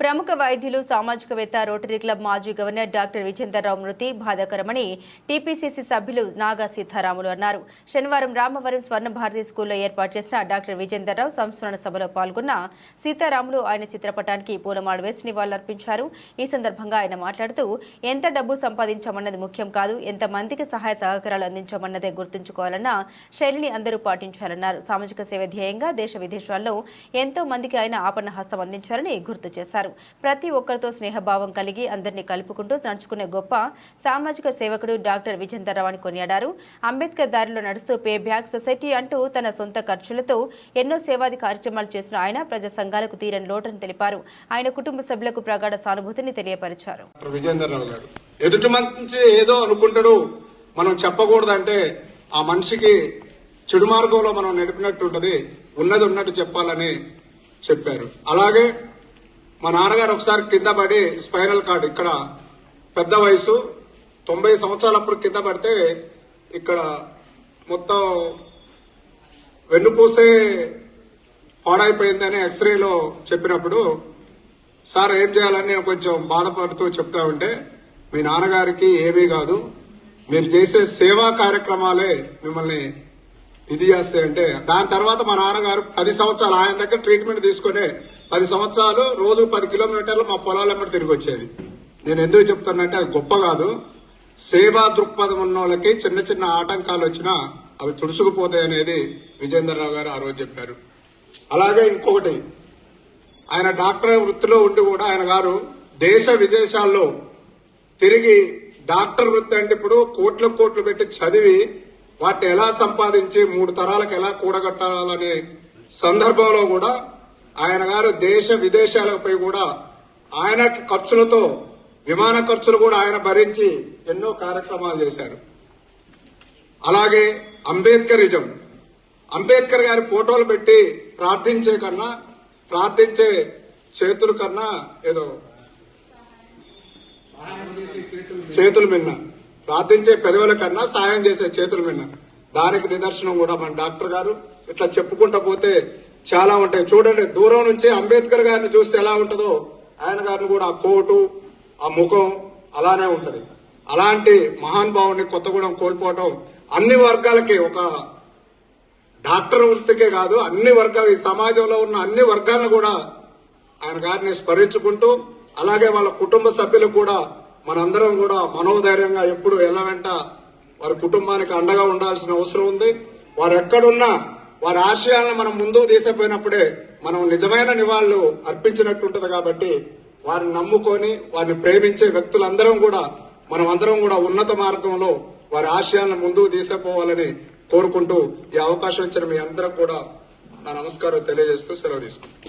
ప్రముఖ వైద్యులు సామాజికవేత్త రోటరీ క్లబ్ మాజీ గవర్నర్ డాక్టర్ విజేందర్రావు మృతి బాధాకరమని టీపీసీసీ సభ్యులు నాగా సీతారాములు అన్నారు. శనివారం రామవరం స్వర్ణ భారతి స్కూల్లో ఏర్పాటు చేసిన డాక్టర్ విజేందర్రావు సంస్మరణ సభలో పాల్గొన్న సీతారాములు ఆయన చిత్రపటానికి పూలమాడు వేసి నివాళులర్పించారు. ఈ సందర్భంగా ఆయన మాట్లాడుతూ ఎంత డబ్బు సంపాదించమన్నది ముఖ్యం కాదు ఎంత మందికి సహాయ సహకారాలు అందించమన్నదే గుర్తుంచుకోవాలన్న శైలిని అందరూ పాటించాలన్నారు. సామాజిక సేవ ధ్యేయంగా దేశ విదేశాల్లో ఎంతో మందికి ఆయన ఆపన్న హస్తం అందించారని గుర్తు చేశారు. ప్రతి ఒక్కరితో స్నేహభావం కలిగి అందరినీ కలుపుకుంటూ నడుచుకునే గొప్ప సామాజిక సేవకుడు డాక్టర్ విజేందర్రావు అని కొనియాడారు. అంబేద్కర్ దారిలో నడుస్తూ పే బ్యాక్ సొసైటీ అంటూ తన సొంత ఖర్చులతో ఎన్నో సేవాది కార్యక్రమాలు చేసిన ఆయన ప్రజా సంఘాలకు తీరని లోటని తెలిపారు. ఆయన కుటుంబ సభ్యులకు ప్రగాఢ సానుభూతిని తెలియపరిచారు. ఎదుటి మంచి ఏదో అనుకుంటాడు మనం చెప్పకూడదంటే ఆ మనిషికి చెడు మార్గంలో మనం నడిపినట్టు ఉంటది ఉన్నది ఉన్నట్టు చెప్పాలని చెప్పారు. అలాగే మా నాన్నగారు ఒకసారి కింద పడి స్పైనల్ కార్డ్ ఇక్కడ పెద్ద వయసు తొంభై సంవత్సరాలప్పుడు కింద పడితే ఇక్కడ మొత్తం వెన్నుపూసే పాడైపోయిందని ఎక్స్రేలో చెప్పినప్పుడు సార్ ఏం చేయాలని నేను కొంచెం బాధపడుతూ చెప్తా ఉంటే మీ నాన్నగారికి ఏమీ కాదు. మీరు చేసే సేవా కార్యక్రమాలే మిమ్మల్ని ఇది చేస్తాయంటే. దాని తర్వాత మా నాన్నగారు పది సంవత్సరాలు ఆయన దగ్గర ట్రీట్మెంట్ తీసుకునే పది సంవత్సరాలు రోజు పది కిలోమీటర్లు మా పొలాల వెంబడి తిరిగి వచ్చేది. నేను ఎందుకు చెప్తానంటే అది గొప్ప కాదు. సేవా దృక్పథం ఉన్న వాళ్ళకి చిన్న చిన్న ఆటంకాలు వచ్చినా అవి తుడుచుకుపోతాయి అనేది విజేందర్రావు గారు ఆ రోజు చెప్పారు. అలాగే ఇంకొకటి ఆయన డాక్టర్ వృత్తిలో ఉండి కూడా ఆయన గారు దేశ విదేశాల్లో తిరిగి డాక్టర్ వృత్తి అంటే ఇప్పుడు కోట్ల కోట్లు పెట్టి చదివి వాటిని ఎలా సంపాదించి మూడు తరాలకు ఎలా కూడగట్టాలనే సందర్భంలో కూడా ఆయన గారు దేశ విదేశాలపై కూడా ఆయన ఖర్చులతో విమాన ఖర్చులు కూడా ఆయన భరించి ఎన్నో కార్యక్రమాలు చేశారు. అలాగే అంబేద్కరిజం. అంబేద్కర్ గారి ఫోటోలు పెట్టి ప్రార్థించే కన్నా ప్రార్థించే చేతుల కన్నా ఏదో చేతుల మిన్న. ప్రార్థించే పెదవుల కన్నా సాయం చేసే చేతుల మిన్న. దానికి నిదర్శనం కూడా మన డాక్టర్ గారు. ఇట్లా చెప్పుకుంటా పోతే చాలా ఉంటాయి. చూడండి దూరం నుంచి అంబేద్కర్ గారిని చూస్తే ఎలా ఉంటుందో ఆయన గారిని కూడా ఆ కోటు ఆ ముఖం అలానే ఉంటుంది. అలాంటి మహానుభావుని కొత్తగూడెం కోల్పోవటం అన్ని వర్గాలకి ఒక డాక్టర్ వృత్తికే కాదు అన్ని వర్గాలు ఈ సమాజంలో ఉన్న అన్ని వర్గాలను కూడా ఆయన గారిని స్మరించుకుంటూ అలాగే వాళ్ళ కుటుంబ సభ్యులు కూడా మనందరం కూడా మనోధైర్యంగా ఎప్పుడు ఎలా వెంట వారి కుటుంబానికి అండగా ఉండాల్సిన అవసరం ఉంది. వారు ఎక్కడున్నా వారి ఆశయాలను మనం ముందుకు తీసిపోయినప్పుడే మనం నిజమైన నివాళులు అర్పించినట్టుంటది కాబట్టి వారిని నమ్ముకొని వారిని ప్రేమించే వ్యక్తులందరం కూడా మనం అందరం కూడా ఉన్నత మార్గంలో వారి ఆశయాలను ముందుకు తీసుకుపోవాలని కోరుకుంటూ ఈ అవకాశం ఇచ్చిన మీ అందరం కూడా నా నమస్కారం తెలియజేస్తూ సెలవు తీసుకుంటాను